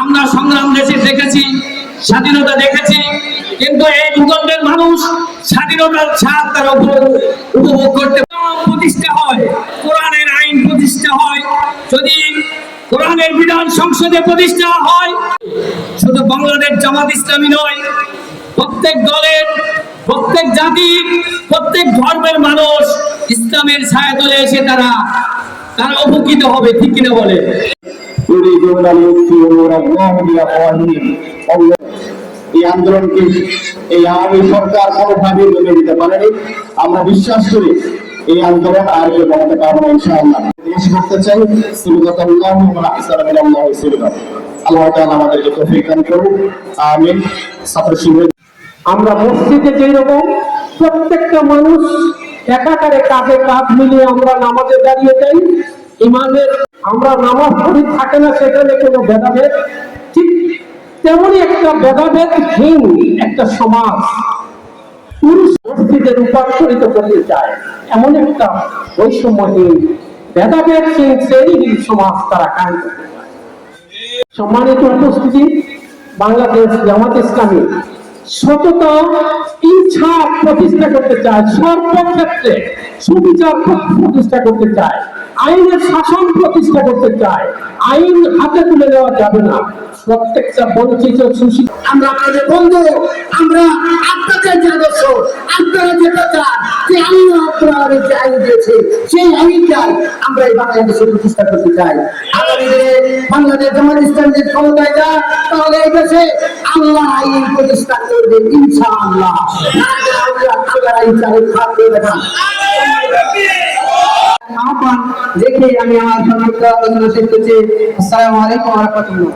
আমার সংগ্রাম দেশে দেখেছি, স্বাধীনতা দেখেছি, কিন্তু এই ভূখণ্ডের মানুষ স্বাধীনতার স্বাদ তারা উপভোগ করতে প্রতিষ্ঠা হয়, কোরআনের আইন প্রতিষ্ঠা হয়, যদি কোরআনের বিধান সংসদে প্রতিষ্ঠা হয়, শুধু বাংলাদেশ জামাত ইসলামী নয়, প্রত্যেক দলের, প্রত্যেক জাতির, প্রত্যেক ধর্মের মানুষ ইসলামের ছায়া তলে এসে তারা তারা উপকৃত হবে ঠিক কিনা বলে? এই আন্দোলনকে এই আওয়ামী সরকার দিতে পারেনি। আমরা বিশ্বাস করি এই আন্দোলন আর কেউ পারব না ইনশাআল্লাহ। দেশ করতে চাই আল্লাহ আমাদেরকে দান আমরা মসজিদে যেরকম প্রত্যেকটা মানুষ একাকারে কাঁধে কাঁধ মিলিয়ে আমরা নামাজে দাঁড়িয়ে যাই। ইমানের আমরা নামাজ পড়ি, থাকে না সেখানে কোনো ভেদাভেদ। ঠিক তেমনই একটা ভেদাভেদহীন একটা সমাজ পুরুষ মসজিদে রূপান্তরিত এমন একটা বৈষম্যহীন ভেদাভেদহীন শ্রেণীহীন সমাজ তারা কায়ম করতে সম্মানিত উপস্থিতি, বাংলাদেশ জামাত ইসলামী সততা ইচ্ছা প্রতিষ্ঠা করতে চায়, সর্বক্ষেত্রে সুবিচার প্রতিষ্ঠা করতে চায়, আইনের শাসন প্রতিষ্ঠা করতে চায়, আইন হাতে তুলে নেওয়া যাবে না। প্রত্যেকটা বঞ্চিত সুশিক্ষিত আমরা আপনাদের বন্ধু, আমরা আপনাদের যে আদর্শ, আপনারা যেটা চান যে আইন আপনারা যে আইন দিয়েছে সেই আইনটাই আমরা এই বাংলাদেশে প্রতিষ্ঠা করতে চাই। আগামী দিনে বাংলাদেশ জামাত ইসলাম যে ক্ষমতায় যায়, তাহলে এই দেশে আল্লাহ আইন প্রতিষ্ঠা করবে, ইনশাআল্লাহ। আল্লাহ দেখে আমি আমার সমস্ত আলোচনা শেষ করছি আসসালামু আলাইকুম রহমতুল্লাহ।